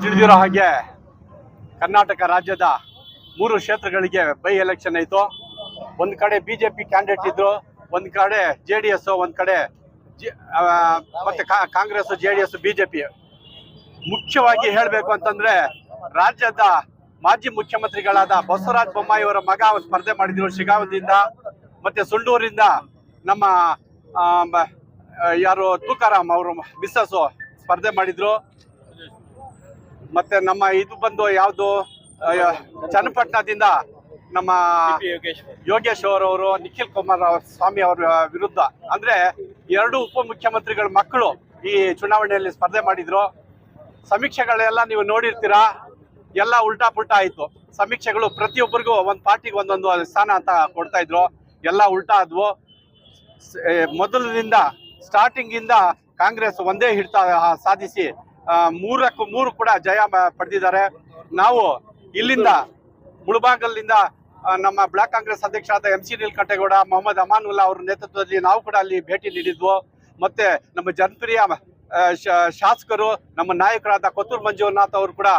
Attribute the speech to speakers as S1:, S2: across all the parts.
S1: ತಿಳಿದಿರೋ ಹಾಗೆ ಕರ್ನಾಟಕ ರಾಜ್ಯದ ಮೂರು ಕ್ಷೇತ್ರಗಳಿಗೆ ಬೈ ಎಲೆಕ್ಷನ್ ಆಯಿತು. ಒಂದು ಕಡೆ ಬಿ ಜೆ ಪಿ ಕ್ಯಾಂಡಿಡೇಟ್ ಇದ್ರು, ಒಂದು ಕಡೆ ಜೆ ಡಿ ಎಸ್ ಒಂದು ಕಡೆ ಮತ್ತೆ Congress J D S B J P ಮುಖ್ಯವಾಗಿ ಹೇಳಬೇಕು ಅಂತಂದ್ರೆ ರಾಜ್ಯದ ಮಾಜಿ ಮುಖ್ಯಮಂತ್ರಿಗಳಾದ ಬಸವರಾಜ ಬೊಮ್ಮಾಯಿ ಅವರ ಮಗ ಸ್ಪರ್ಧೆ ಮಾಡಿದ್ರು ಶಿಗಾವದಿಂದ, ಮತ್ತೆ ಸುಳ್ಳೂರಿಂದ ನಮ್ಮ ಯಾರು, ತುಕಾರಾಮ್ ಅವರು ಮಿಸ್ಸಸ್ ಸ್ಪರ್ಧೆ ಮಾಡಿದ್ರು. ಮತ್ತೆ ನಮ್ಮ ಇದು ಬಂದು ಯಾವುದು ಚನ್ನಪಟ್ಟಣದಿಂದ ನಮ್ಮ ಯೋಗೇಶ್ ಅವರವರು ನಿಖಿಲ್ ಕುಮಾರ್ ಅವ್ರ ಸ್ವಾಮಿ ಅವರ ವಿರುದ್ಧ. ಅಂದ್ರೆ ಎರಡು ಉಪ ಮುಖ್ಯಮಂತ್ರಿಗಳ ಮಕ್ಕಳು ಈ ಚುನಾವಣೆಯಲ್ಲಿ ಸ್ಪರ್ಧೆ ಮಾಡಿದ್ರು. ಸಮೀಕ್ಷೆಗಳೆಲ್ಲ ನೀವು ನೋಡಿರ್ತೀರಾ? ಎಲ್ಲ ಉಲ್ಟಾ ಪುಲ್ಟಾ ಆಯ್ತು. ಸಮೀಕ್ಷೆಗಳು ಪ್ರತಿಯೊಬ್ಬರಿಗೂ ಒಂದು ಪಾರ್ಟಿಗೆ ಒಂದೊಂದು ಸ್ಥಾನ ಅಂತ ಕೊಡ್ತಾ ಇದ್ರು. ಎಲ್ಲ ಉಲ್ಟಾ ಆದ್ವು. ಮೊದಲಿನಿಂದ ಸ್ಟಾರ್ಟಿಂಗ್ ಇಂದ ಕಾಂಗ್ರೆಸ್ ಒಂದೇ ಹಿಡಿತ ಸಾಧಿಸಿ ಮೂರಕ್ಕೂ ಮೂರು ಕೂಡ ಜಯ ಪಡೆದಿದ್ದಾರೆ. ನಾವು ಇಲ್ಲಿಂದ ಮುಳುಬಾಗಲಿಂದ ನಮ್ಮ ಬ್ಲಾಕ್ ಕಾಂಗ್ರೆಸ್ ಅಧ್ಯಕ್ಷರಾದ ಎಂ ಸಿ ನೀಲ್ಕಂಠೇಗೌಡ, ಮೊಹಮ್ಮದ್ ಅಮಾನುಲ್ಲಾ ಅವರ ನೇತೃತ್ವದಲ್ಲಿ ನಾವು ಕೂಡ ಅಲ್ಲಿ ಭೇಟಿ ನೀಡಿದ್ವು. ಮತ್ತೆ ನಮ್ಮ ಜನಪ್ರಿಯ ಶಾಸಕರು, ನಮ್ಮ ನಾಯಕರಾದ ಕೊತ್ತೂರು ಮಂಜುನಾಥ್ ಅವರು ಕೂಡ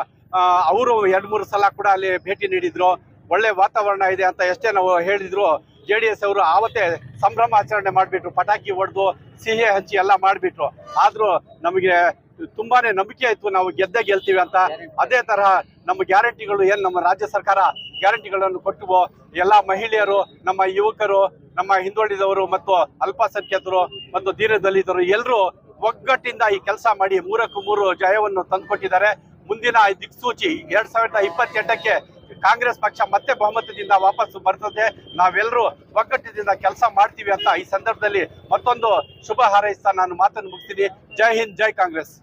S1: ಅವರು ಎರಡು ಮೂರು ಸಲ ಕೂಡ ಅಲ್ಲಿ ಭೇಟಿ ನೀಡಿದ್ರು. ಒಳ್ಳೆ ವಾತಾವರಣ ಇದೆ ಅಂತ ಎಷ್ಟೇ ನಾವು ಹೇಳಿದ್ರು, ಜೆ ಡಿ ಎಸ್ ಅವರು ಆವತ್ತೇ ಸಂಭ್ರಮ ಆಚರಣೆ ಮಾಡಿಬಿಟ್ರು, ಪಟಾಕಿ ಹೊಡೆದು, ಸಿಹಿ ಹಂಚಿ ಎಲ್ಲ ಮಾಡಿಬಿಟ್ರು. ಆದರೂ ನಮಗೆ ತುಂಬಾನೇ ನಂಬಿಕೆ ಆಯ್ತು ನಾವು ಗೆದ್ದೆ ಗೆಲ್ತೀವಿ ಅಂತ. ಅದೇ ತರಹ ನಮ್ಮ ಗ್ಯಾರಂಟಿಗಳು ಏನು ನಮ್ಮ ರಾಜ್ಯ ಸರ್ಕಾರ ಗ್ಯಾರಂಟಿಗಳನ್ನು ಕೊಟ್ಟುವೋ, ಎಲ್ಲ ಮಹಿಳೆಯರು, ನಮ್ಮ ಯುವಕರು, ನಮ್ಮ ಹಿಂದುಳಿದವರು ಮತ್ತು ಅಲ್ಪಸಂಖ್ಯಾತರು ಮತ್ತು ದೀನದಲಿತರು ಎಲ್ಲರೂ ಒಗ್ಗಟ್ಟಿಂದ ಈ ಕೆಲಸ ಮಾಡಿ ಮೂರಕ್ಕೂ ಮೂರು ಜಯವನ್ನು ತಂದುಕೊಟ್ಟಿದ್ದಾರೆ. ಮುಂದಿನ ದಿಕ್ಸೂಚಿ ಎರಡ್ ಸಾವಿರದ ಇಪ್ಪತ್ತೆಂಟಕ್ಕೆ ಕಾಂಗ್ರೆಸ್ ಪಕ್ಷ ಮತ್ತೆ ಬಹುಮತದಿಂದ ವಾಪಸ್ ಬರ್ತದೆ. ನಾವೆಲ್ಲರೂ ಒಗ್ಗಟ್ಟಿನಿಂದ ಕೆಲಸ ಮಾಡ್ತೀವಿ ಅಂತ ಈ ಸಂದರ್ಭದಲ್ಲಿ ಮತ್ತೊಂದು ಶುಭ ಹಾರೈಸ್ತಾ ನಾನು ಮಾತನ್ನು ಮುಗಿಸ್ತೀನಿ. ಜೈ ಹಿಂದ್, ಜೈ ಕಾಂಗ್ರೆಸ್.